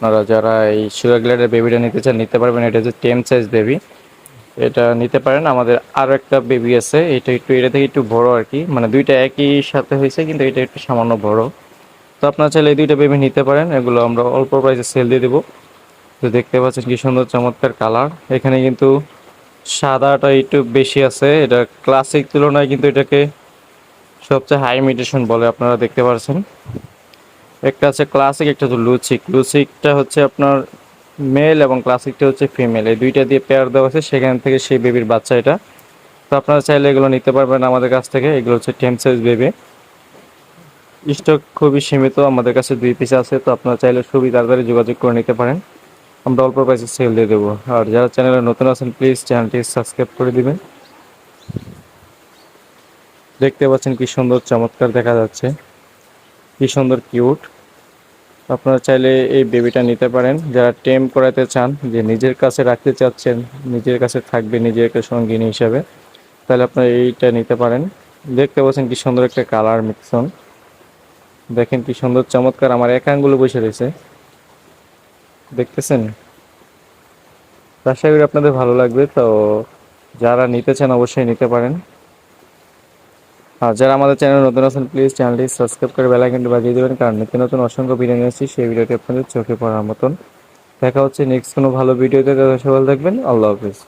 আপনারা যারা এই সুগার গ্লেডের বেবিটা নিতে চান, নিতে পারবেন। এটা হচ্ছে টেম সাইজ বেবি এটা নিতে পারেন। আমাদের আরও একটা বেবি আছে। এটা একটু, এটা থেকে একটু বড় আর কি। মানে দুইটা একই সাথে হয়েছে, কিন্তু এটা একটু সামান্য বড়। তো আপনারা চাইলে এই দুইটা বেবি নিতে পারেন। এগুলো আমরা অল্প প্রাইসে সেল দিয়ে দেবো। তো দেখতে পাচ্ছেন কি সুন্দর চমৎকার কালার এখানে কিন্তু সাদাটা একটু বেশি আছে। এটা ক্লাসিক তুলনায় কিন্তু এটাকে সবচেয়ে হাই মিটেশন বলে আপনারা দেখতে পাচ্ছেন একটা আছে ক্লাসিক একটা হচ্ছে লুচিক লুচিকটা হচ্ছে আপনার মেল এবং ক্লাসিকটা হচ্ছে ফিমেল এই দুইটা দিয়ে পেয়ার দেওয়া আছে সেখান থেকে সেই বেবির বাচ্চা এটা। তো আপনারা চাইলে এগুলো নিতে পারবেন আমাদের কাছ থেকে। এগুলো হচ্ছে টেন সাইজ বেবি স্টক খুবই সীমিত, আমাদের কাছে দুই পিস আছে, তো আপনারা চাইলে খুবই তাড়াতাড়ি যোগাযোগ করে নিতে পারেন। আমরা অল্প প্রাইসে সেল দিয়ে দেবো। আর যারা চ্যানেলে নতুন আছেন প্লিজ চ্যানেলটি সাবস্ক্রাইব করে দিবেন। দেখতে পাচ্ছেন কি সুন্দর, চমৎকার দেখা যাচ্ছে। কি সুন্দর কিউট। আপনারা চাইলে এই বেবিটা নিতে পারেন। যারা টেম করাতে চান, যে নিজের কাছে রাখতে চাচ্ছেন, নিজের কাছে থাকবে নিজের একটা সঙ্গিনী হিসাবে, তাহলে আপনারা এইটা নিতে পারেন। দেখতে পাচ্ছেন কি সুন্দর একটা কালার মিক্সন দেখেন কি সুন্দর, চমৎকার। আমার এক আঙ্গুলো বসে রয়েছে। দেখতেছেন? আশা করি আপনাদের ভালো লাগবে। তো যারা নিতে চান, অবশ্যই নিতে পারেন। আর যারা আমাদের চ্যানেল নতুন আছেন প্লিজ চ্যানেলটি সাবস্ক্রাইব করে বেল কিন্তু বাজিয়ে দেবেন। কারণ নিত্য নতুন অসংখ্য ভিডিও নিয়ে আসছি সেই ভিডিওটি আপনাদের চোখে পড়ার মতন। দেখা হচ্ছে নেক্সট কোনো ভালো ভিডিওতে তাদের সবাই দেখবেন আল্লাহ হাফিজ।